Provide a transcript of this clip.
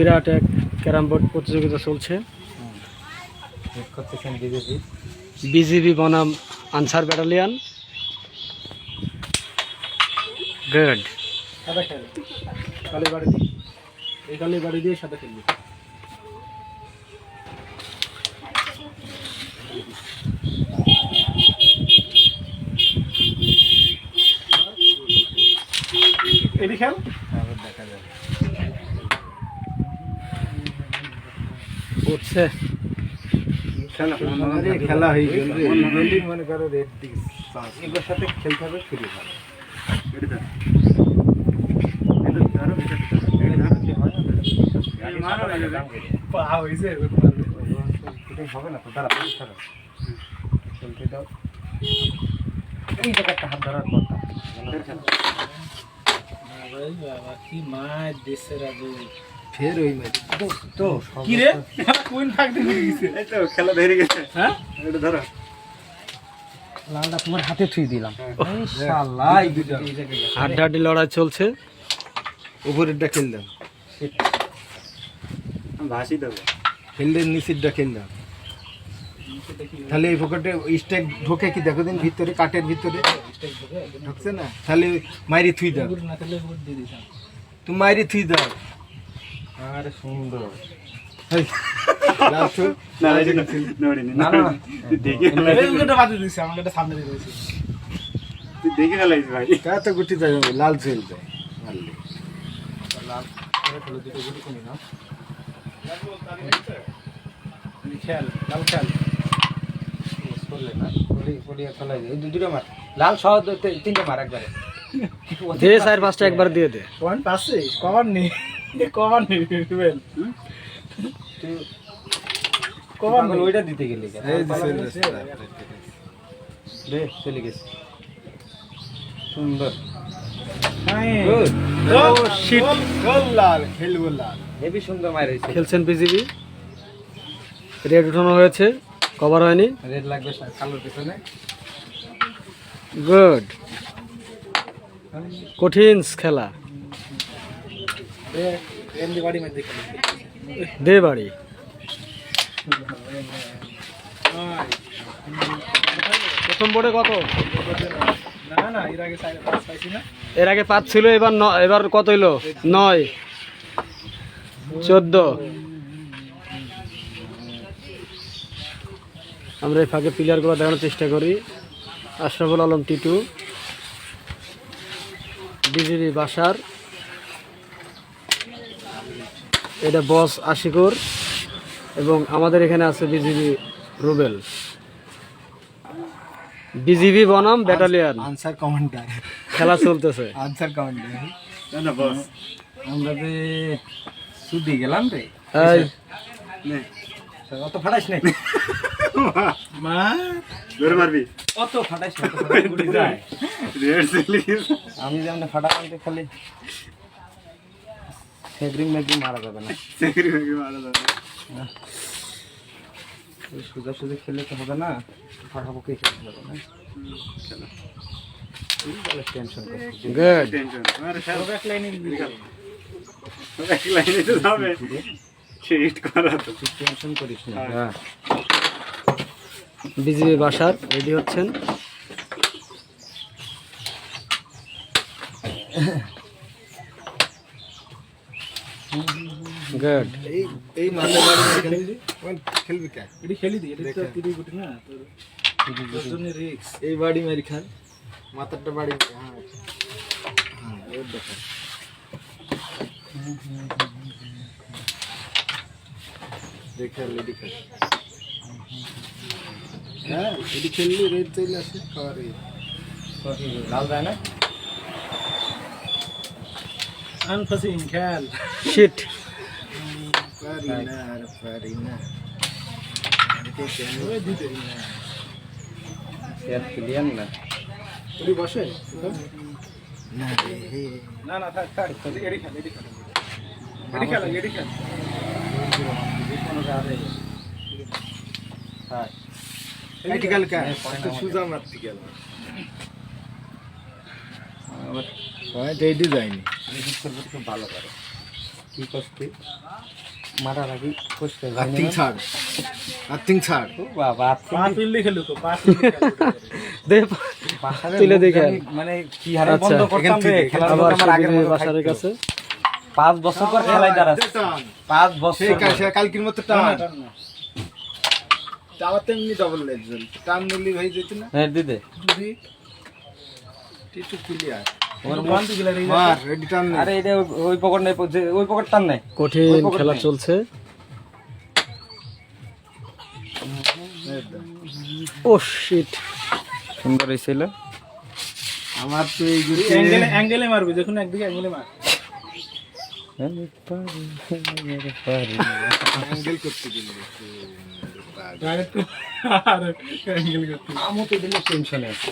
বিরাট এক carrom board প্রতিযোগিতা চলছে। বিজিবি বনাম আনসার ব্যাটালিয়ান। গুড। সাদা খেল। এই দিয়ে এটি খেল দেখা যাবে উঠছে আরে খেলা হয়ে গেল। রে জলদি মনে করো রেড দিক এগুলোর সাথে খেলতে হবে ফ্রি ভালো পা হয়েছে হবে না তো দাঁড়া ছাড়ো চলতে দাও। এই জায়গাটা হাত ধরার কথা। বাবা কি মাছ দেশের আগে ফের ওই তো কি রে? কোন ফাঁক দিয়ে গেছে? খেলা ধরে গেছে। হ্যাঁ? এটা ধরো। লালটা তোমার হাতে ছুঁই দিলাম। ইনশাআল্লাহ এই দুটো। হাড্ডাহাড্ডি লড়াই চলছে। উপরেরটা খেললাম ভাসি দেবো। খেললে নিচেরটা খেললাম তাহলে এই পকেটে স্টেক ঢোকে কি? দেখো দিন ভিতরে কাঠের ভিতরে। ঢুকছে না? তাহলে মাইরি থুই দাও। তুমি মাইরি থুই দাও। আরে সুন্দর। লাল চুল দেয় লাল খেল লাল। খেল করলে না পড়ি পড়ি খেলাই এই দুটো মার। লাল সহ তিনটে মার একবারে। দে চার পাঁচটা একবার দিয়ে দে। পাচ্ছে কভার নেই। ওইটা দিতে গেলি চলে গেছে। সুন্দর। খেলছেন বিজিবি। রেড উঠানো হয়েছে। কভার হয়নি। রেড লাগবে কালোর পিছনে। গুড কঠিন খেলা এমনি বাড়ি মধ্যে খেলে দে বাড়ি। প্রথম বোর্ডে কত? না না এর আগে পাঁচ ছিল এবার ন- এবার কত হইল? নয়। চোদ্দ। আমরা এই ফাঁকে প্লেয়ারগুলো দেখানোর চেষ্টা করি। আশরাফুল আলম টিটু। বিজেপি বাসার। এটা বস আশিকুর এবং আমাদের এখানে আছে বিজিবি রুবেল। বিজিবি বনাম ব্যাটালিয়ান। আনসার কমান্ডার খেলা চলতেছে। আনসার কমান্ডার না না বস। আমরা যে সুদি গেলাম রে এই। নে অত ফাটাইস নাই? মা ধরে মারবি। অত ফাটাইস না, অত ফাটাইলে গুলি যায়। রেড সিলিস আমি যেমন ফাটালাম তো খালি। ফেব্রিক মেব্রিক মারা যাবে না। মেকি মারা যাবে। ওই সোজা সোজা খেলে তো হবে না ফাঁকাফুঁকি খেলতে হবে না? টেনশন করছি গুড টেনশন স্যার এক লাইনে এক লাইনে তো যাবে। হিট করা তো। তুই টেনশন করিস না। হ্যাঁ। হ্যাঁ। বিজিবি বাসার রেডি হচ্ছেন? গুড এই এই মাঠে ওই খেলবি কে? এটি খেলি দি এটা তো তিরি গুটি না তোর তোর রিক্স এই বাড়ি মারি খান। মাথারটা বাড়ি হ্যাঁ। হ্যাঁ ওর দেখা দেখে লেডি খান হ্যাঁ এটি খেললি রেড চলে আসে খাওয়ার লাল যায় না? আনফাসিং খেল শিট পারি না আর পারি না ওই দিতে শেয়ার ক্লিয়ার না তুই বসে না রে হে না না থাক থাক এডি খেল এডি খেল এডি খেল এডি খেল ক্রিটিক্যাল গেল পয়েন্ট এইটি যায়নি। খুব ভালো করে। কি করতে মারার আগে কষ্ট আর্থিং ছাড়। আর্থিং ছাড়। বাবা পাঁচ মিনিট খেলু তো পাঁচ মিনিট দে তুলে দেখে মানে কি হারে আচ্ছা, বন্ধ করতাম রে? থেকে খেলার আবার মধ্যে আমার আগের মতো বাসারের কাছে। পাঁচ বছর পর খেলাই দাঁড়া পাঁচ বছর কালকের মতো টান। টাওয়ার তো এমনি ডবল লেজল টান নিলি হয়ে যেত না। হ্যাঁ দিদে। যদি টিটু ক্লিয়ার বান্ধি গেলে রে মার রেডি টান নে। আরে এটা ওই- ওই পকেট নেই ওই পকেট টান নাই কঠিন খেলা চলছে। ও শিট সুন্দর হয়েছিল আমার তো এই গুলো অ্যাঙ্গেলে অ্যাঙ্গেলে মারবি দেখুন একদিকে অ্যাঙ্গেলে মার। অ্যাঙ্গেল করতে গেলে ডাইরেক্ট আর অ্যাঙ্গেল করতে। আমি তো দিলে টেনশনে আছে।